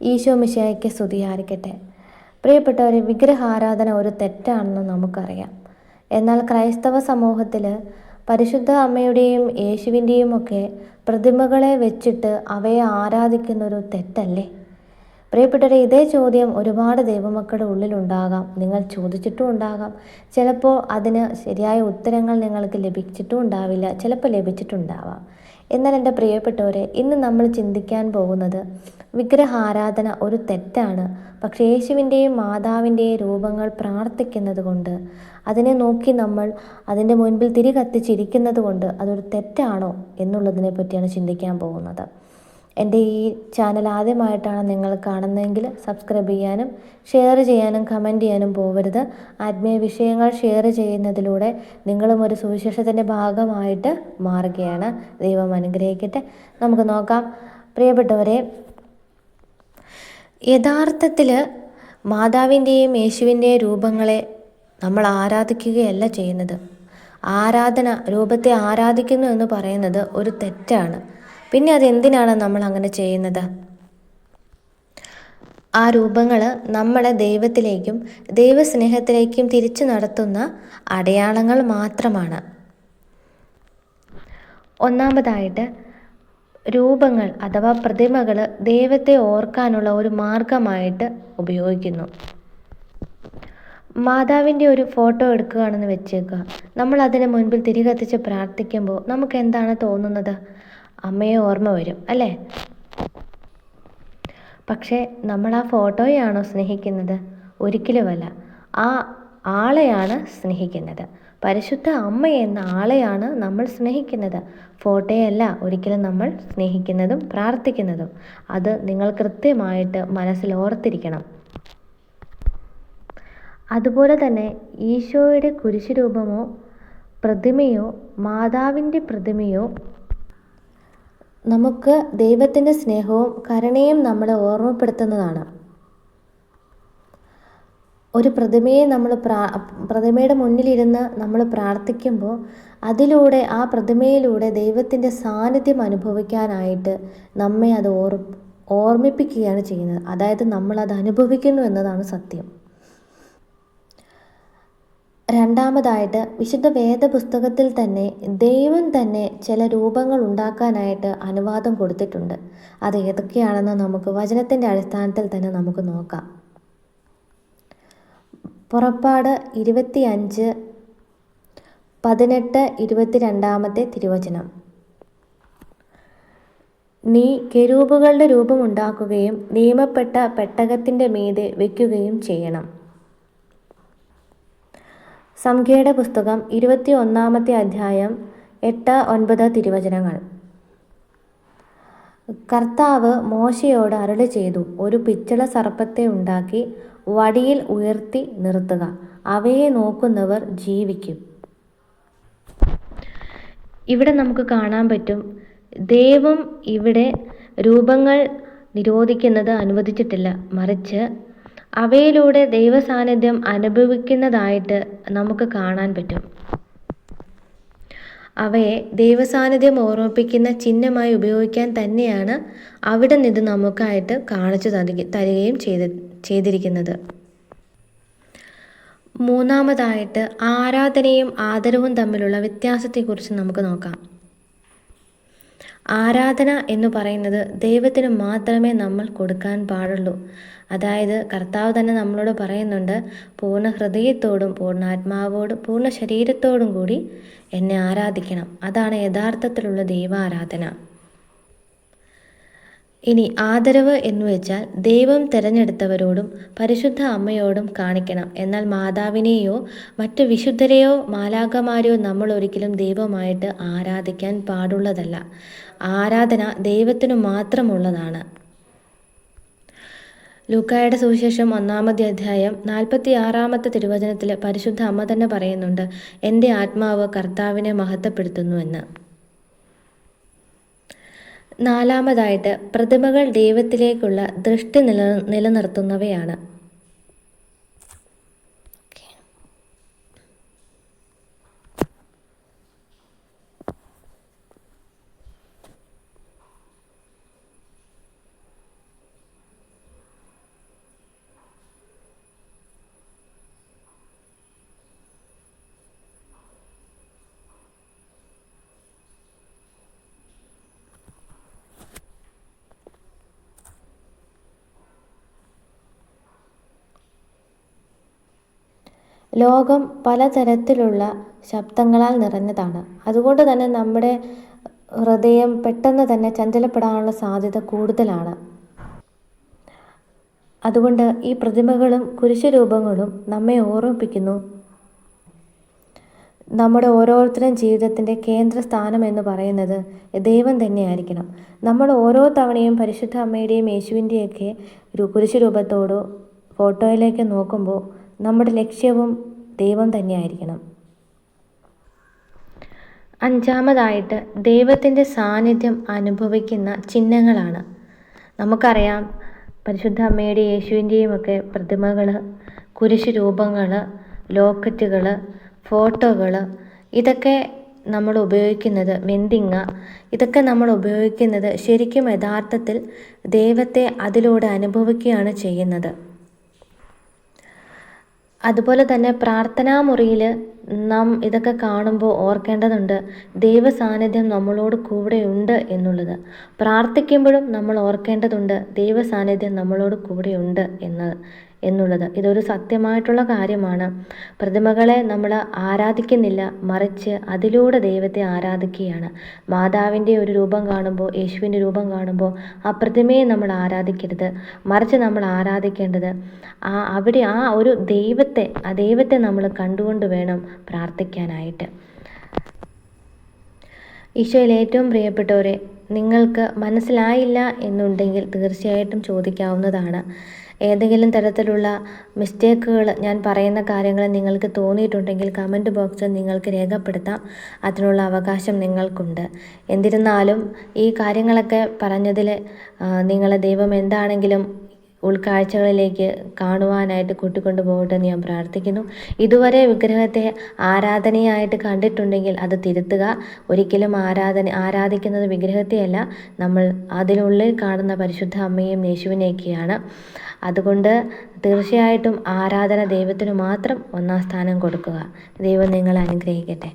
ഈശോ മിശയ്ക്ക് സ്തുതിയായിരിക്കട്ടെ. പ്രിയപ്പെട്ടവരെ വിഗ്രഹാരാധന ഒരു തെറ്റാണെന്ന് നമുക്കറിയാം. എന്നാൽ ക്രൈസ്തവ സമൂഹത്തിൽ പരിശുദ്ധ അമ്മയുടെയും യേശുവിന്റെയും ഒക്കെ പ്രതിമകളെ വെച്ചിട്ട് അവയെ ആരാധിക്കുന്നൊരു തെറ്റല്ലേ? പ്രിയപ്പെട്ടവരെ ഇതേ ചോദ്യം ഒരുപാട് ദൈവമക്കളുടെ ഉള്ളിലുണ്ടാകാം. നിങ്ങൾ ചോദിച്ചിട്ടും ഉണ്ടാകാം. ചിലപ്പോൾ അതിന് ശരിയായ ഉത്തരങ്ങൾ നിങ്ങൾക്ക് ലഭിച്ചിട്ടും ഉണ്ടാവില്ല. ചിലപ്പോൾ ലഭിച്ചിട്ടുണ്ടാവാം. എന്നാൽ എന്റെ പ്രിയപ്പെട്ടവരെ ഇന്ന് നമ്മൾ ചിന്തിക്കാൻ പോകുന്നത് വിഗ്രഹാരാധന ഒരു തെറ്റാണ്. പക്ഷെ യേശുവിന്റെയും മാതാവിന്റെയും രൂപങ്ങൾ പ്രാർത്ഥിക്കുന്നത് കൊണ്ട് അതിനെ നോക്കി നമ്മൾ അതിന്റെ മുൻപിൽ തിരി കത്തിച്ചിരിക്കുന്നത് കൊണ്ട് അതൊരു തെറ്റാണോ എന്നുള്ളതിനെ പറ്റിയാണ് ചിന്തിക്കാൻ പോകുന്നത്. എന്റെ ഈ ചാനൽ ആദ്യമായിട്ടാണ് നിങ്ങൾ കാണുന്നതെങ്കിൽ സബ്സ്ക്രൈബ് ചെയ്യാനും ഷെയർ ചെയ്യാനും കമന്റ് ചെയ്യാനും പോകരുത്. ആത്മീയ വിഷയങ്ങൾ ഷെയർ ചെയ്യുന്നതിലൂടെ നിങ്ങളും ഒരു സുവിശേഷത്തിന്റെ ഭാഗമായിട്ട് മാറുകയാണ്. ദൈവം അനുഗ്രഹിക്കട്ടെ. നമുക്ക് നോക്കാം. പ്രിയപ്പെട്ടവരെ യഥാർത്ഥത്തിൽ മാതാവിന്റെയും യേശുവിന്റെയും രൂപങ്ങളെ നമ്മൾ ആരാധിക്കുകയല്ല ചെയ്യുന്നത്. ആരാധന രൂപത്തെ ആരാധിക്കുന്നു എന്ന് പറയുന്നത് ഒരു തെറ്റാണ്. പിന്നെ അതെന്തിനാണ് നമ്മൾ അങ്ങനെ ചെയ്യുന്നത്? ആ രൂപങ്ങൾ നമ്മളെ ദൈവത്തിലേക്കും ദൈവസ്നേഹത്തിലേക്കും തിരിച്ചു നടത്തുന്ന അടയാളങ്ങൾ മാത്രമാണ്. ഒന്നാമതായിട്ട് രൂപങ്ങൾ അഥവാ പ്രതിമകൾ ദൈവത്തെ ഓർക്കാനുള്ള ഒരു മാർഗമായിട്ട് ഉപയോഗിക്കുന്നു. മാതാവിന്റെ ഒരു ഫോട്ടോ എടുക്കുകയാണെന്ന് വെച്ചേക്കുക നമ്മൾ അതിന് മുൻപിൽ തിരി കത്തിച്ച് പ്രാർത്ഥിക്കുമ്പോൾ നമുക്ക് എന്താണ് തോന്നുന്നത്? അമ്മയെ ഓർമ്മ വരും അല്ലേ? പക്ഷേ നമ്മൾ ആ ഫോട്ടോയെയാണോ സ്നേഹിക്കുന്നത്? ഒരിക്കലുമല്ല. ആ ആളെയാണ് സ്നേഹിക്കുന്നത്. പരിശുദ്ധ അമ്മ എന്ന ആളെയാണ് നമ്മൾ സ്നേഹിക്കുന്നത്. ഫോട്ടോയല്ല ഒരിക്കലും നമ്മൾ സ്നേഹിക്കുന്നതും പ്രാർത്ഥിക്കുന്നതും. അത് നിങ്ങൾ കൃത്യമായിട്ട് മനസ്സിൽ ഓർത്തിരിക്കണം. അതുപോലെ തന്നെ ഈശോയുടെ കുരിശുരൂപമോ പ്രതിമയോ മാതാവിന്റെ പ്രതിമയോ നമുക്ക് ദൈവത്തിന്റെ സ്നേഹവും കരുണയും നമ്മളെ ഓർമ്മപ്പെടുത്തുന്നതാണ്. ഒരു പ്രതിമയെ നമ്മൾ പ്രാ പ്രതിമയുടെ മുന്നിലിരുന്ന് നമ്മൾ പ്രാർത്ഥിക്കുമ്പോൾ അതിലൂടെ ആ പ്രതിമയിലൂടെ ദൈവത്തിന്റെ സാന്നിധ്യം അനുഭവിക്കാനായിട്ട് നമ്മെ അത് ഓർ ഓർമ്മിപ്പിക്കുകയാണ് ചെയ്യുന്നത്. അതായത് നമ്മളത് അനുഭവിക്കുന്നു എന്നതാണ് സത്യം. രണ്ടാമതായിട്ട് വിശുദ്ധ വേദപുസ്തകത്തിൽ തന്നെ ദൈവം തന്നെ ചില രൂപങ്ങൾ ഉണ്ടാക്കാനായിട്ട് അനുവാദം കൊടുത്തിട്ടുണ്ട്. അത് ഏതൊക്കെയാണെന്ന് നമുക്ക് വചനത്തിന്റെ അടിസ്ഥാനത്തിൽ തന്നെ നമുക്ക് നോക്കാം. പുറപ്പാട് ഇരുപത്തി അഞ്ച് പതിനെട്ട് ഇരുപത്തിരണ്ടാമത്തെ തിരുവചനം. നീ കെരൂബുകളുടെ രൂപമുണ്ടാക്കുകയും നിയമപ്പെട്ട പെട്ടകത്തിന്റെ മീതെ വയ്ക്കുകയും ചെയ്യണം. സംഖ്യയുടെ പുസ്തകം ഇരുപത്തി ഒന്നാമത്തെ അധ്യായം എട്ട് ഒൻപത് തിരുവചനങ്ങൾ. കർത്താവ് മോശയോട് അരുളി ചെയ്തു ഒരു പിച്ചള സർപ്പത്തെ ഉണ്ടാക്കി വടിയിൽ ഉയർത്തി നിർത്തുക. അവയെ നോക്കുന്നവർ ജീവിക്കും. ഇവിടെ നമുക്ക് കാണാൻ പറ്റും ദൈവം ഇവിടെ രൂപങ്ങൾ നിരോധിക്കുന്നത് അനുവദിച്ചിട്ടില്ല. മറിച്ച് അവയിലൂടെ ദൈവസാന്നിധ്യം അനുഭവിക്കുന്നതായിട്ട് നമുക്ക് കാണാൻ പറ്റും. അവയെ ദൈവസാന്നിധ്യം ഓർമ്മിപ്പിക്കുന്ന ചിഹ്നമായി ഉപയോഗിക്കാൻ തന്നെയാണ് അവിടെ നിന്ന് നമുക്കായിട്ട് കാണിച്ചു തരികയും ചെയ്ത് ചെയ്തിരിക്കുന്നത്. മൂന്നാമതായിട്ട് ആരാധനയും ആദരവും തമ്മിലുള്ള വ്യത്യാസത്തെക്കുറിച്ച് നമുക്ക് നോക്കാം. ആരാധന എന്ന് പറയുന്നത് ദൈവത്തിന് മാത്രമേ നമ്മൾ കൊടുക്കാൻ പാടുള്ളൂ. അതായത് കർത്താവ് തന്നെ നമ്മളോട് പറയുന്നുണ്ട് പൂർണ ഹൃദയത്തോടും പൂർണ ആത്മാവോടും പൂർണ ശരീരത്തോടും കൂടി എന്നെ ആരാധിക്കണം. അതാണ് യഥാർത്ഥത്തിലുള്ള ദൈവാരാധന. ഇനി ആദരവ് എന്ന് വെച്ചാൽ ദൈവം തിരഞ്ഞെടുത്തവരോടും പരിശുദ്ധ അമ്മയോടും കാണിക്കണം. എന്നാൽ മാതാവിനെയോ മറ്റ് വിശുദ്ധരെയോ മാലാകമാരെയോ നമ്മൾ ഒരിക്കലും ദൈവമായിട്ട് ആരാധിക്കാൻ പാടുള്ളതല്ല. ആരാധന ദൈവത്തിനു മാത്രമുള്ളതാണ്. ലൂക്കായുടെ സുവിശേഷം ഒന്നാമത്തെ അധ്യായം നാൽപ്പത്തി ആറാമത്തെ തിരുവചനത്തിൽ പരിശുദ്ധ അമ്മ തന്നെ പറയുന്നുണ്ട് എന്റെ ആത്മാവ് കർത്താവിനെ മഹത്വപ്പെടുത്തുന്നുവെന്ന്. നാലാമതായിട്ട് പ്രതിമകൾ ദൈവത്തിലേക്കുള്ള ദൃഷ്ടി നില നിലനിർത്തുന്നവയാണ്. ലോകം പലതരത്തിലുള്ള ശബ്ദങ്ങളാൽ നിറഞ്ഞതാണ്. അതുകൊണ്ട് തന്നെ നമ്മുടെ ഹൃദയം പെട്ടെന്ന് തന്നെ ചഞ്ചലപ്പെടാനുള്ള സാധ്യത കൂടുതലാണ്. അതുകൊണ്ട് ഈ പ്രതിമകളും കുരിശുരൂപങ്ങളും നമ്മെ ഓർമ്മിപ്പിക്കുന്നു. നമ്മുടെ ഓരോരുത്തരും ജീവിതത്തിന്റെ കേന്ദ്രസ്ഥാനം എന്ന് പറയുന്നത് ദൈവം തന്നെയായിരിക്കണം. നമ്മൾ ഓരോ തവണയും പരിശുദ്ധ അമ്മയുടെയും യേശുവിന്റെയൊക്കെ കുരിശുരൂപത്തോടോ ഫോട്ടോയിലേക്ക് നോക്കുമ്പോൾ നമ്മുടെ ലക്ഷ്യവും ദൈവം തന്നെയായിരിക്കണം. അഞ്ചാമതായിട്ട് ദൈവത്തിന്റെ സാന്നിധ്യം അനുഭവിക്കുന്ന ചിഹ്നങ്ങളാണ്. നമുക്കറിയാം പരിശുദ്ധ അമ്മയുടെ യേശുവിന്റെയും ഒക്കെ പ്രതിമകൾ കുരിശ് രൂപങ്ങൾ ലോക്കറ്റുകൾ ഫോട്ടോകൾ ഇതൊക്കെ നമ്മൾ ഉപയോഗിക്കുന്നത് വെന്തിങ്ങ ഇതൊക്കെ നമ്മൾ ഉപയോഗിക്കുന്നത് ശരിക്കും യഥാർത്ഥത്തിൽ ദൈവത്തെ അതിലൂടെ അനുഭവിക്കുകയാണ് ചെയ്യുന്നത്. അതുപോലെ തന്നെ പ്രാർത്ഥനാ മുറിയിൽ നാം ഇതൊക്കെ കാണുമ്പോൾ ഓർക്കേണ്ടതുണ്ട്. ദൈവ സാന്നിധ്യം നമ്മളോട് കൂടെയുണ്ട് എന്നുള്ളത്. പ്രാർത്ഥിക്കുമ്പോഴും നമ്മൾ ഓർക്കേണ്ടതുണ്ട് ദൈവ സാന്നിധ്യം നമ്മളോട് കൂടെയുണ്ട് എന്ന്. എന്നുള്ളത്. ഇതൊരു സത്യമായിട്ടുള്ള കാര്യമാണ്. പ്രതിമകളെ നമ്മൾ ആരാധിക്കുന്നില്ല മറിച്ച് അതിലൂടെ ദൈവത്തെ ആരാധിക്കുകയാണ്. മാതാവിന്റെ ഒരു രൂപം കാണുമ്പോൾ യേശുവിന്റെ രൂപം കാണുമ്പോൾ ആ പ്രതിമയെ നമ്മൾ ആരാധിക്കരുത്. മറിച്ച് നമ്മൾ ആരാധിക്കേണ്ടത് ആ അവിടെ ആ ഒരു ദൈവത്തെ ആ ദൈവത്തെ നമ്മൾ കണ്ടുകൊണ്ട് വേണം പ്രാർത്ഥിക്കാനായിട്ട്. ഈശോയിൽ ഏറ്റവും പ്രിയപ്പെട്ടവരെ നിങ്ങൾക്ക് മനസ്സിലായില്ല എന്നുണ്ടെങ്കിൽ തീർച്ചയായിട്ടും ചോദിക്കാവുന്നതാണ്. ഏതെങ്കിലും തരത്തിലുള്ള മിസ്റ്റേക്കുകൾ ഞാൻ പറയുന്ന കാര്യങ്ങൾ നിങ്ങൾക്ക് തോന്നിയിട്ടുണ്ടെങ്കിൽ കമന്റ് ബോക്സിൽ നിങ്ങൾക്ക് രേഖപ്പെടുത്താം. അതിനുള്ള അവകാശം നിങ്ങൾക്കുണ്ട്. എന്നിരുന്നാലും ഈ കാര്യങ്ങളൊക്കെ പറഞ്ഞതിൽ നിങ്ങളെ ദൈവം എന്താണെങ്കിലും ഉൾക്കാഴ്ചകളിലേക്ക് കാണുവാനായിട്ട് കൂട്ടിക്കൊണ്ടു പോകട്ടെ ഞാൻ പ്രാർത്ഥിക്കുന്നു. ഇതുവരെ വിഗ്രഹത്തെ ആരാധനയായിട്ട് കണ്ടിട്ടുണ്ടെങ്കിൽ അത് തിരുത്തുക. ഒരിക്കലും ആരാധന ആരാധിക്കുന്നത് വിഗ്രഹത്തെയല്ല. നമ്മൾ അതിനുള്ളിൽ കാണുന്ന പരിശുദ്ധ അമ്മയും യേശുവിനെയൊക്കെയാണ്. അതുകൊണ്ട് തീർച്ചയായിട്ടും ആരാധന ദൈവത്തിന് മാത്രം ഒന്നാം സ്ഥാനം കൊടുക്കുക. ദൈവം നിങ്ങളെ അനുഗ്രഹിക്കട്ടെ.